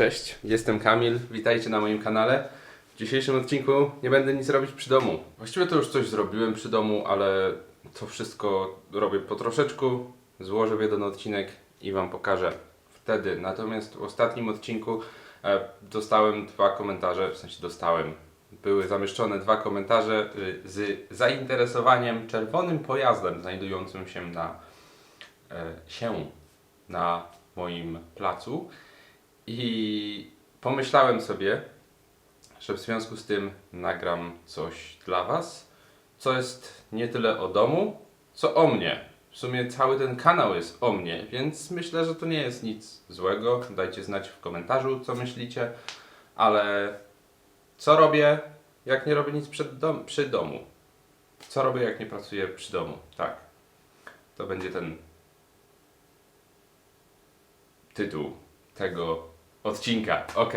Cześć, jestem Kamil, witajcie na moim kanale. W dzisiejszym odcinku nie będę nic robić przy domu. Właściwie to już coś zrobiłem przy domu, ale to wszystko robię po troszeczku, złożę w jeden odcinek i Wam pokażę wtedy. Natomiast w ostatnim odcinku e, dostałem dwa komentarze, w sensie dostałem, były zamieszczone dwa komentarze y, z zainteresowaniem czerwonym pojazdem znajdującym się na, e, się na moim placu. I pomyślałem sobie, że w związku z tym nagram coś dla Was, co jest nie tyle o domu, co o mnie. W sumie cały ten kanał jest o mnie, więc myślę, że to nie jest nic złego. Dajcie znać w komentarzu, co myślicie, ale co robię, jak nie robię nic przed dom- przy domu? Co robię, jak nie pracuję przy domu? Tak. To będzie ten tytuł tego odcinka. Ok,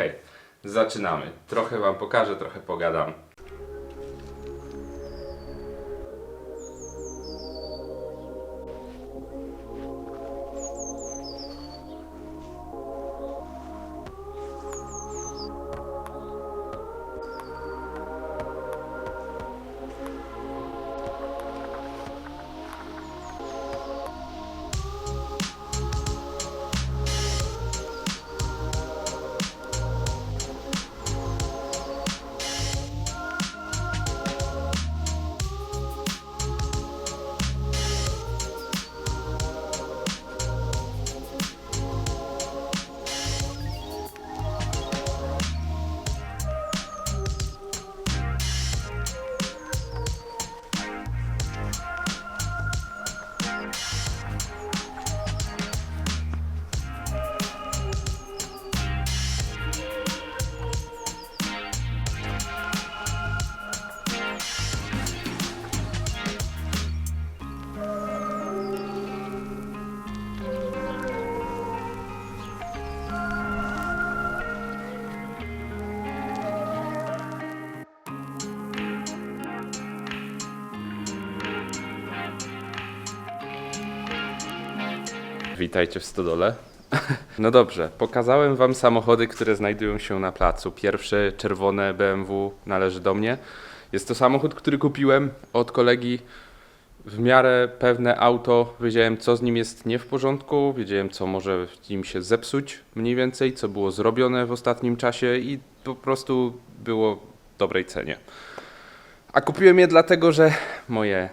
zaczynamy. Trochę Wam pokażę, trochę pogadam. Witajcie w stodole. No dobrze, pokazałem Wam samochody, które znajdują się na placu. Pierwsze czerwone BMW należy do mnie. Jest to samochód, który kupiłem od kolegi. W miarę pewne auto, wiedziałem co z nim jest nie w porządku, wiedziałem co może w nim się zepsuć mniej więcej, co było zrobione w ostatnim czasie i po prostu było w dobrej cenie. A kupiłem je dlatego, że moje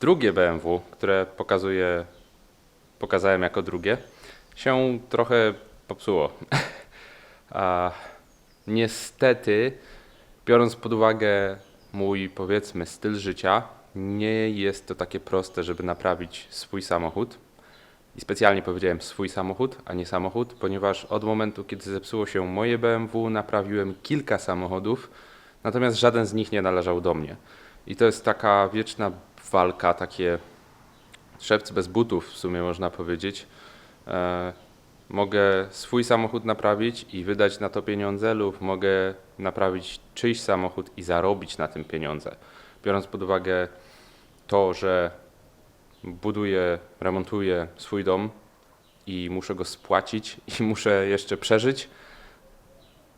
drugie BMW, które pokazuję pokazałem jako drugie, się trochę popsuło. A niestety, biorąc pod uwagę mój powiedzmy styl życia, nie jest to takie proste, żeby naprawić swój samochód. I specjalnie powiedziałem swój samochód, a nie samochód, ponieważ od momentu, kiedy zepsuło się moje BMW, naprawiłem kilka samochodów, natomiast żaden z nich nie należał do mnie. I to jest taka wieczna walka, takie szewc bez butów, w sumie można powiedzieć. E, mogę swój samochód naprawić i wydać na to pieniądze, lub mogę naprawić czyjś samochód i zarobić na tym pieniądze. Biorąc pod uwagę to, że buduję, remontuję swój dom i muszę go spłacić i muszę jeszcze przeżyć,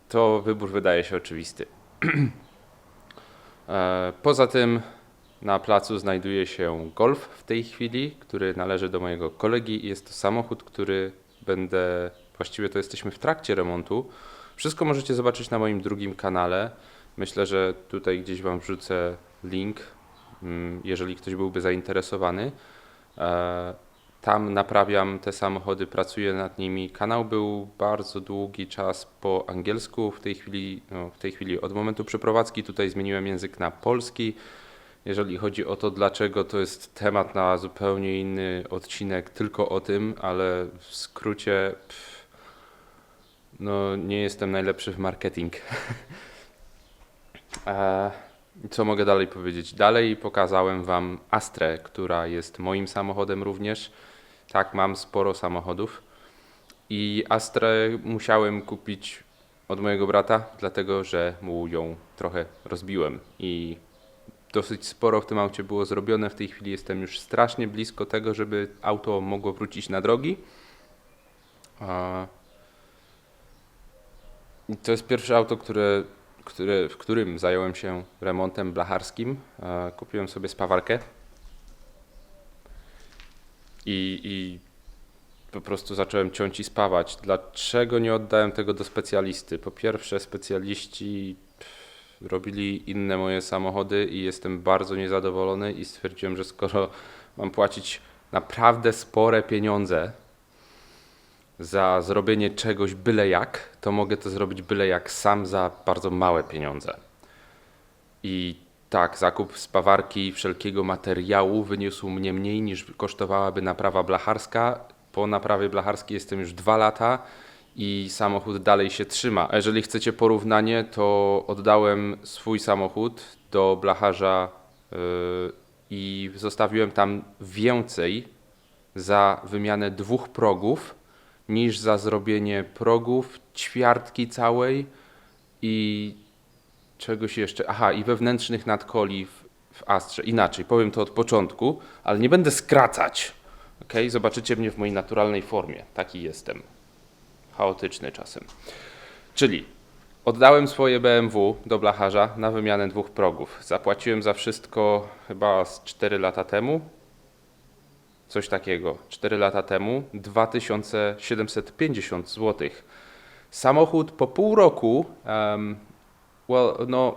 to wybór wydaje się oczywisty. E, Poza tym na placu znajduje się Golf w tej chwili, który należy do mojego kolegi jest to samochód, który będę, właściwie to jesteśmy w trakcie remontu. Wszystko możecie zobaczyć na moim drugim kanale. Myślę, że tutaj gdzieś Wam wrzucę link, mm, jeżeli ktoś byłby zainteresowany. E, Tam naprawiam te samochody, pracuję nad nimi. Kanał był bardzo długi czas po angielsku. W tej chwili, no, w tej chwili od momentu przeprowadzki tutaj zmieniłem język na polski. Jeżeli chodzi o to, dlaczego, to jest temat na zupełnie inny odcinek, tylko o tym, ale w skrócie, pff, no nie jestem najlepszy w marketing. E, Co mogę dalej powiedzieć? Dalej pokazałem Wam Astrę, która jest moim samochodem również. Tak, mam sporo samochodów. I Astrę musiałem kupić od mojego brata, dlatego że mu ją trochę rozbiłem i dosyć sporo w tym aucie było zrobione. W tej chwili jestem już strasznie blisko tego, żeby auto mogło wrócić na drogi. To jest pierwsze auto, które, które, w którym zająłem się remontem blacharskim. Kupiłem sobie spawarkę i, i po prostu zacząłem ciąć i spawać. Dlaczego nie oddałem tego do specjalisty? Po pierwsze, specjaliści robili inne moje samochody i jestem bardzo niezadowolony i stwierdziłem, że skoro mam płacić naprawdę spore pieniądze za zrobienie czegoś byle jak, to mogę to zrobić byle jak sam za bardzo małe pieniądze. I tak, zakup spawarki i wszelkiego materiału wyniósł mnie mniej niż kosztowałaby naprawa blacharska. Po naprawie blacharskiej jestem już dwa lata i samochód dalej się trzyma. A jeżeli chcecie porównanie, to oddałem swój samochód do blacharza yy, i zostawiłem tam więcej za wymianę dwóch progów niż za zrobienie progów, ćwiartki całej i czegoś jeszcze. Aha, i wewnętrznych nadkoli w, w Astrze. Inaczej, powiem to od początku, ale nie będę skracać. Ok, zobaczycie mnie w mojej naturalnej formie. Taki jestem. Chaotyczny czasem. Czyli oddałem swoje BMW do blacharza na wymianę dwóch progów. Zapłaciłem za wszystko chyba z 4 lata temu. Coś takiego. 4 lata temu 2750 zł. Samochód po pół roku em, well, no,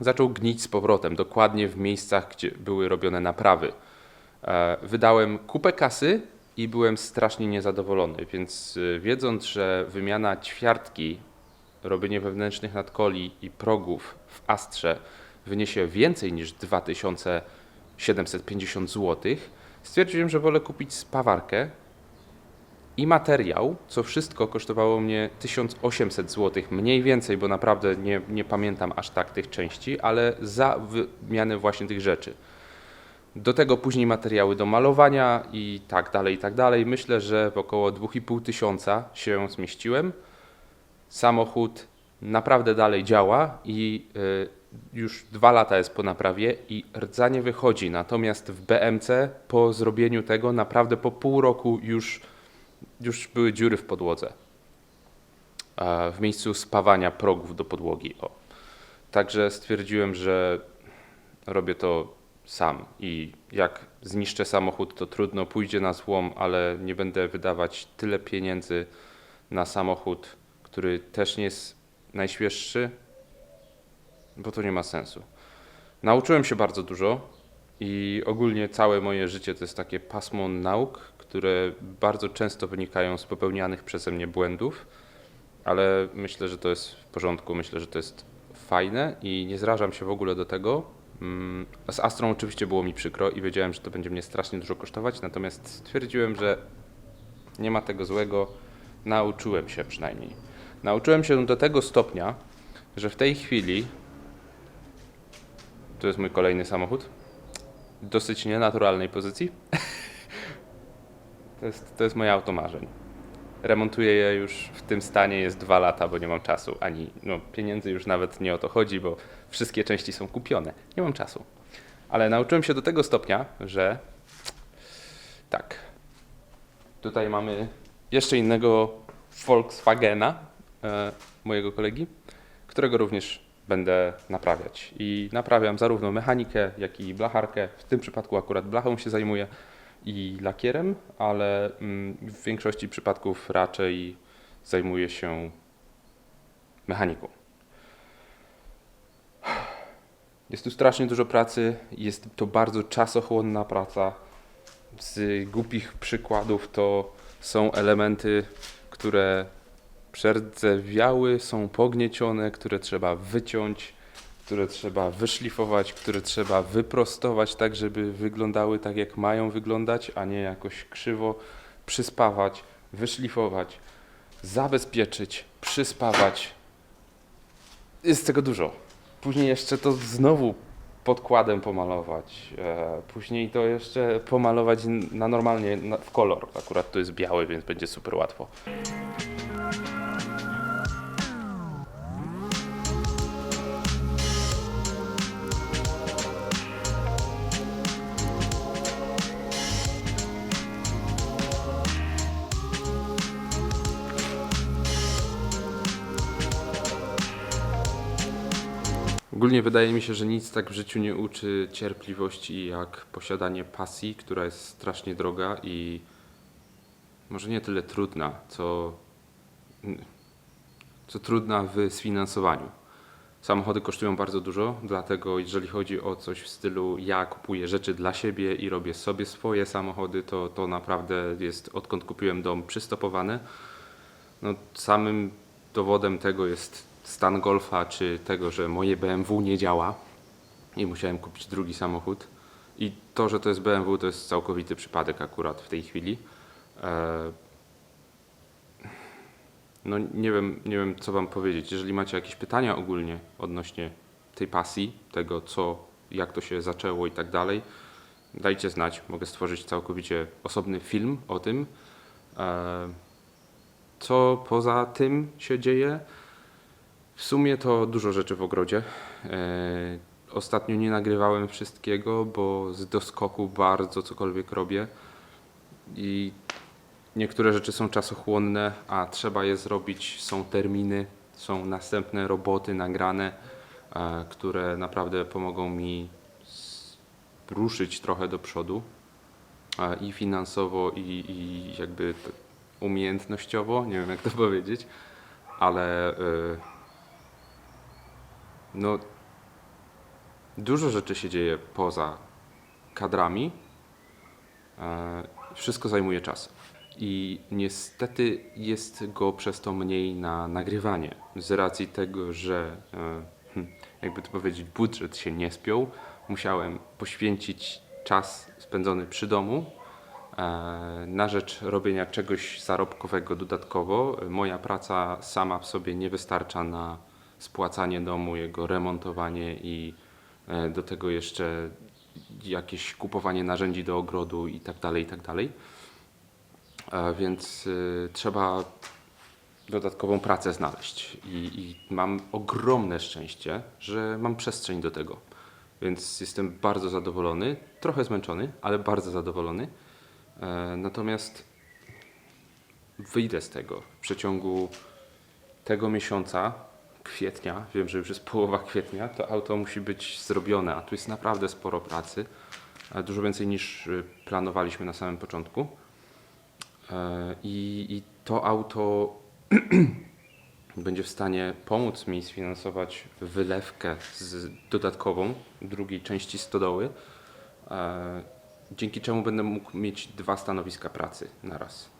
zaczął gnić z powrotem, dokładnie w miejscach, gdzie były robione naprawy. E, Wydałem kupę kasy i byłem strasznie niezadowolony, więc y, wiedząc, że wymiana ćwiartki, robienie wewnętrznych nadkoli i progów w Astrze wyniesie więcej niż 2750 zł, stwierdziłem, że wolę kupić spawarkę i materiał, co wszystko kosztowało mnie 1800 zł, mniej więcej, bo naprawdę nie, nie pamiętam aż tak tych części, ale za wymianę właśnie tych rzeczy. Do tego później materiały do malowania i tak dalej, i tak dalej. Myślę, że około 2,5 tysiąca się zmieściłem. Samochód naprawdę dalej działa i y, już dwa lata jest po naprawie i rdza nie wychodzi. Natomiast w BMC po zrobieniu tego naprawdę po pół roku już, już były dziury w podłodze. W miejscu spawania progów do podłogi. O. Także stwierdziłem, że robię to sam i jak zniszczę samochód, to trudno, pójdzie na złom, ale nie będę wydawać tyle pieniędzy na samochód, który też nie jest najświeższy, bo to nie ma sensu. Nauczyłem się bardzo dużo i ogólnie całe moje życie to jest takie pasmo nauk, które bardzo często wynikają z popełnianych przeze mnie błędów, ale myślę, że to jest w porządku, myślę, że to jest fajne i nie zrażam się w ogóle do tego. Mm, Z Astrą oczywiście było mi przykro i wiedziałem, że to będzie mnie strasznie dużo kosztować, natomiast stwierdziłem, że nie ma tego złego. Nauczyłem się przynajmniej. Nauczyłem się do tego stopnia, że w tej chwili to jest mój kolejny samochód. W dosyć nienaturalnej pozycji. to, jest, to jest moje auto. Remontuję je już w tym stanie, jest dwa lata, bo nie mam czasu, ani no, pieniędzy już nawet nie o to chodzi, bo wszystkie części są kupione. Nie mam czasu. Ale nauczyłem się do tego stopnia, że tak. Tutaj mamy jeszcze innego Volkswagena e, mojego kolegi, którego również będę naprawiać. I naprawiam zarówno mechanikę, jak i blacharkę. W tym przypadku akurat blachą się zajmuję i lakierem, ale mm, w większości przypadków raczej zajmuję się mechaniką. Jest tu strasznie dużo pracy, jest to bardzo czasochłonna praca. Z głupich przykładów to są elementy, które przerdzewiały, są pogniecione, które trzeba wyciąć, które trzeba wyszlifować, które trzeba wyprostować tak, żeby wyglądały tak, jak mają wyglądać, a nie jakoś krzywo, przyspawać, wyszlifować, zabezpieczyć, przyspawać. Jest tego dużo. Później jeszcze to znowu podkładem pomalować. E, później to jeszcze pomalować na normalnie w kolor. Akurat to jest biały, więc będzie super łatwo. Ogólnie wydaje mi się, że nic tak w życiu nie uczy cierpliwości jak posiadanie pasji, która jest strasznie droga i może nie tyle trudna, co, co trudna w sfinansowaniu. Samochody kosztują bardzo dużo, dlatego jeżeli chodzi o coś w stylu ja kupuję rzeczy dla siebie i robię sobie swoje samochody, to to naprawdę jest odkąd kupiłem dom przystopowane. No, samym dowodem tego jest stan Golfa, czy tego, że moje BMW nie działa i musiałem kupić drugi samochód. I to, że to jest BMW, to jest całkowity przypadek akurat w tej chwili. E, No nie wiem, nie wiem co wam powiedzieć. Jeżeli macie jakieś pytania ogólnie odnośnie tej pasji, tego co, jak to się zaczęło i tak dalej, dajcie znać. Mogę stworzyć całkowicie osobny film o tym. E, Co poza tym się dzieje? W sumie to dużo rzeczy w ogrodzie. E, Ostatnio nie nagrywałem wszystkiego, bo z doskoku bardzo cokolwiek robię i niektóre rzeczy są czasochłonne, a trzeba je zrobić. Są terminy, są następne roboty nagrane, e, które naprawdę pomogą mi ruszyć trochę do przodu e, i finansowo, i, i jakby umiejętnościowo, nie wiem jak to powiedzieć, ale e, no dużo rzeczy się dzieje poza kadrami. E, Wszystko zajmuje czas. I niestety jest go przez to mniej na nagrywanie. Z racji tego, że e, hm, jakby to powiedzieć, budżet się nie spiął, musiałem poświęcić czas spędzony przy domu e, na rzecz robienia czegoś zarobkowego dodatkowo. Moja praca sama w sobie nie wystarcza na spłacanie domu, jego remontowanie i e, do tego jeszcze jakieś kupowanie narzędzi do ogrodu i tak dalej, i tak dalej. E, Więc y, trzeba dodatkową pracę znaleźć. I, I mam ogromne szczęście, że mam przestrzeń do tego. Więc jestem bardzo zadowolony, trochę zmęczony, ale bardzo zadowolony. E, Natomiast wyjdę z tego w przeciągu tego miesiąca, kwietnia, wiem, że już jest połowa kwietnia, to auto musi być zrobione, a tu jest naprawdę sporo pracy, dużo więcej niż y, planowaliśmy na samym początku. E, I, i to auto będzie w stanie pomóc mi sfinansować wylewkę z dodatkową drugiej części stodoły, e, dzięki czemu będę mógł mieć dwa stanowiska pracy na raz.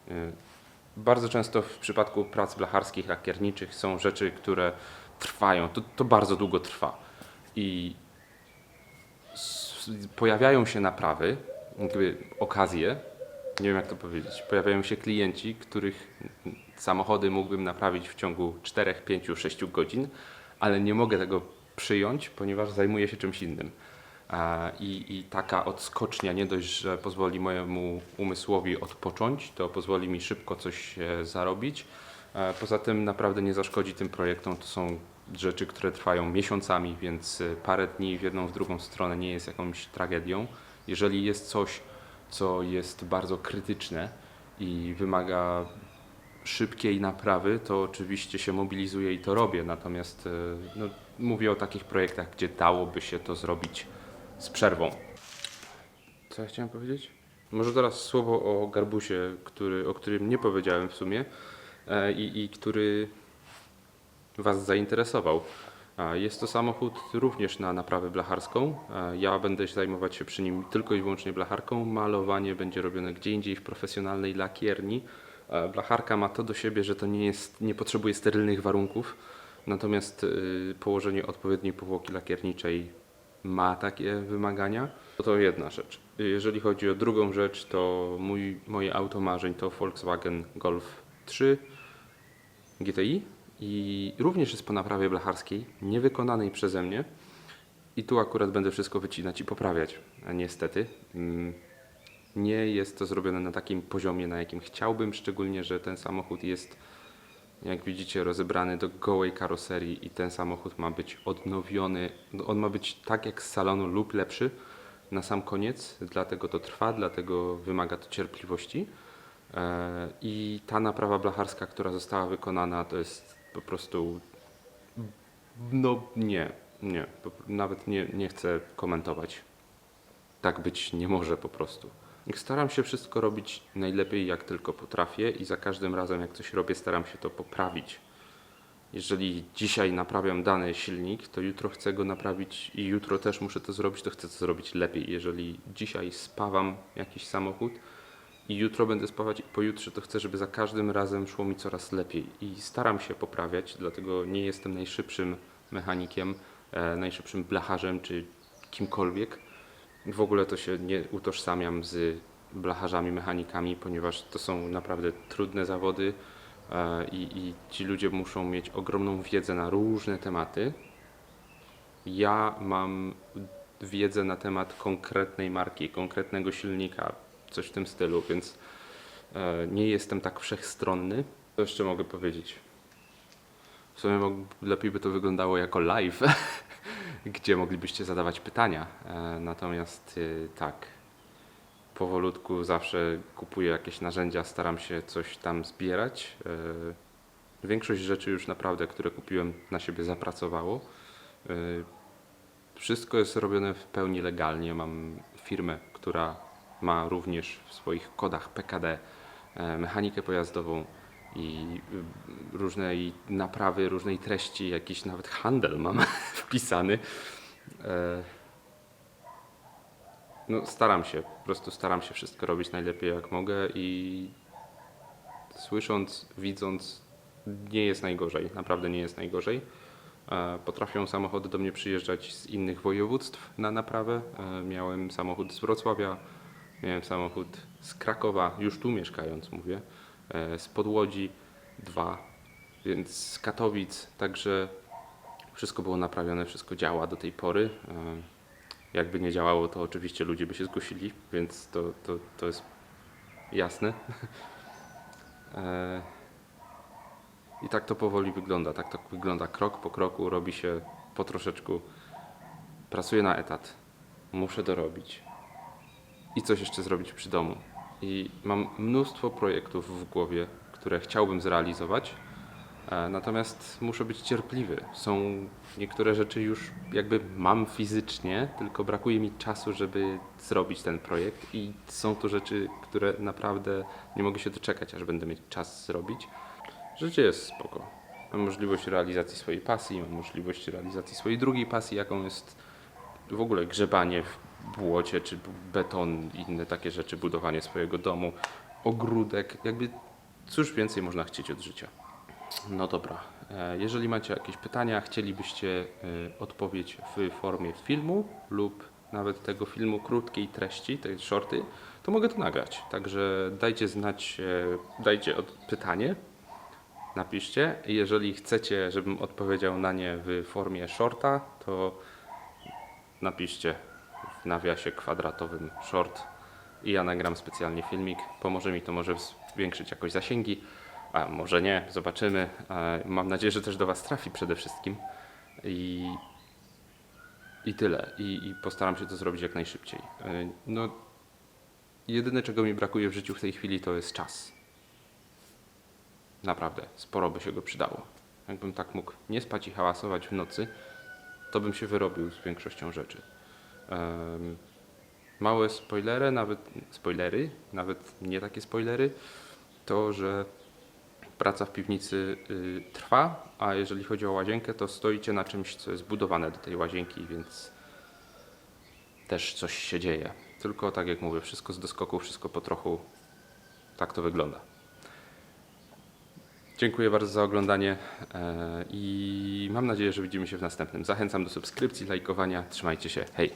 Bardzo często w przypadku prac blacharskich, lakierniczych są rzeczy, które trwają. To, to bardzo długo trwa. I pojawiają się naprawy, jakby okazje, nie wiem jak to powiedzieć, pojawiają się klienci, których samochody mógłbym naprawić w ciągu 4, 5, 6 godzin, ale nie mogę tego przyjąć, ponieważ zajmuję się czymś innym. I, I taka odskocznia nie dość, że pozwoli mojemu umysłowi odpocząć, to pozwoli mi szybko coś e, zarobić. E, Poza tym naprawdę nie zaszkodzi tym projektom. To są rzeczy, które trwają miesiącami, więc e, parę dni w jedną, w drugą stronę nie jest jakąś tragedią. Jeżeli jest coś, co jest bardzo krytyczne i wymaga szybkiej naprawy, to oczywiście się mobilizuję i to robię. Natomiast no, mówię o takich projektach, gdzie dałoby się to zrobić z przerwą. Co ja chciałem powiedzieć? Może teraz słowo o garbusie, który, o którym nie powiedziałem w sumie e, i, i który Was zainteresował. A, Jest to samochód również na naprawę blacharską. A, Ja będę zajmować się przy nim tylko i wyłącznie blacharką. Malowanie będzie robione gdzie indziej w profesjonalnej lakierni. A, Blacharka ma to do siebie, że to nie, jest, nie potrzebuje sterylnych warunków, natomiast y, położenie odpowiedniej powłoki lakierniczej ma takie wymagania. To, to jedna rzecz. Jeżeli chodzi o drugą rzecz, to mój, moje auto marzeń to Volkswagen Golf 3 GTI i również jest po naprawie blacharskiej, niewykonanej przeze mnie. I tu akurat będę wszystko wycinać i poprawiać. A niestety mm, nie jest to zrobione na takim poziomie, na jakim chciałbym, szczególnie, że ten samochód jest, jak widzicie, rozebrany do gołej karoserii i ten samochód ma być odnowiony. On ma być tak jak z salonu lub lepszy na sam koniec, dlatego to trwa, dlatego wymaga to cierpliwości. E, I ta naprawa blacharska, która została wykonana, to jest po prostu. No nie. Nie, nawet nie, nie chcę komentować. Tak być nie może po prostu. Staram się wszystko robić najlepiej jak tylko potrafię i za każdym razem jak coś robię staram się to poprawić. Jeżeli dzisiaj naprawiam dany silnik, to jutro chcę go naprawić i jutro też muszę to zrobić, to chcę to zrobić lepiej. Jeżeli dzisiaj spawam jakiś samochód i jutro będę spawać i pojutrze, to chcę, żeby za każdym razem szło mi coraz lepiej. I staram się poprawiać, dlatego nie jestem najszybszym mechanikiem, e, najszybszym blacharzem czy kimkolwiek. W ogóle to się nie utożsamiam z blacharzami, mechanikami, ponieważ to są naprawdę trudne zawody e, i, i ci ludzie muszą mieć ogromną wiedzę na różne tematy. Ja mam wiedzę na temat konkretnej marki, konkretnego silnika, coś w tym stylu, więc e, nie jestem tak wszechstronny. Co jeszcze mogę powiedzieć? W sumie lepiej by to wyglądało jako live, gdzie moglibyście zadawać pytania. E, Natomiast e, tak, powolutku zawsze kupuję jakieś narzędzia, staram się coś tam zbierać. E, Większość rzeczy już naprawdę, które kupiłem, na siebie zapracowało. Wszystko jest robione w pełni legalnie. Mam firmę, która ma również w swoich kodach PKD mechanikę pojazdową i y, różnej naprawy, różnej treści, jakiś nawet handel mam wpisany. E, No, staram się, po prostu staram się wszystko robić najlepiej jak mogę i słysząc, widząc, nie jest najgorzej, naprawdę nie jest najgorzej. E, Potrafią samochody do mnie przyjeżdżać z innych województw na naprawę. E, Miałem samochód z Wrocławia, miałem samochód z Krakowa, już tu mieszkając mówię, z Podłodzi dwa, więc z Katowic, także wszystko było naprawione, wszystko działa do tej pory. E, Jakby nie działało, to oczywiście ludzie by się zgłosili, więc to, to, to jest jasne. E, I tak to powoli wygląda. Tak to wygląda krok po kroku, robi się po troszeczku. Pracuję na etat, muszę dorobić i coś jeszcze zrobić przy domu. I mam mnóstwo projektów w głowie, które chciałbym zrealizować, e, natomiast muszę być cierpliwy. Są niektóre rzeczy już jakby mam fizycznie, tylko brakuje mi czasu, żeby zrobić ten projekt i są to rzeczy, które naprawdę nie mogę się doczekać, aż będę mieć czas zrobić. Życie jest spoko. Mam możliwość realizacji swojej pasji, mam możliwość realizacji swojej drugiej pasji, jaką jest w ogóle grzebanie w błocie, czy beton, inne takie rzeczy, budowanie swojego domu, ogródek, jakby cóż więcej można chcieć od życia. No dobra, e, jeżeli macie jakieś pytania, chcielibyście e, odpowiedź w formie filmu lub nawet tego filmu krótkiej treści, tej shorty, to mogę to nagrać. Także dajcie znać, e, dajcie pytanie, napiszcie. Jeżeli chcecie, żebym odpowiedział na nie w formie shorta, to napiszcie w nawiasie kwadratowym short i ja nagram specjalnie filmik. Pomoże mi to może zwiększyć jakoś zasięgi, a może nie, zobaczymy. Mam nadzieję, że też do Was trafi przede wszystkim. I, i tyle. I, I postaram się to zrobić jak najszybciej. E, No, jedyne czego mi brakuje w życiu w tej chwili to jest czas. Naprawdę, sporo by się go przydało. Jakbym tak mógł nie spać i hałasować w nocy, to bym się wyrobił z większością rzeczy. Małe spoilery, nawet spoilery, nawet nie takie spoilery, to że praca w piwnicy y, trwa, a jeżeli chodzi o łazienkę, to stoicie na czymś, co jest budowane do tej łazienki, więc też coś się dzieje. Tylko tak jak mówię, wszystko z doskoku, wszystko po trochu. Tak to wygląda. Dziękuję bardzo za oglądanie e, i mam nadzieję, że widzimy się w następnym. Zachęcam do subskrypcji, lajkowania. Trzymajcie się. Hej!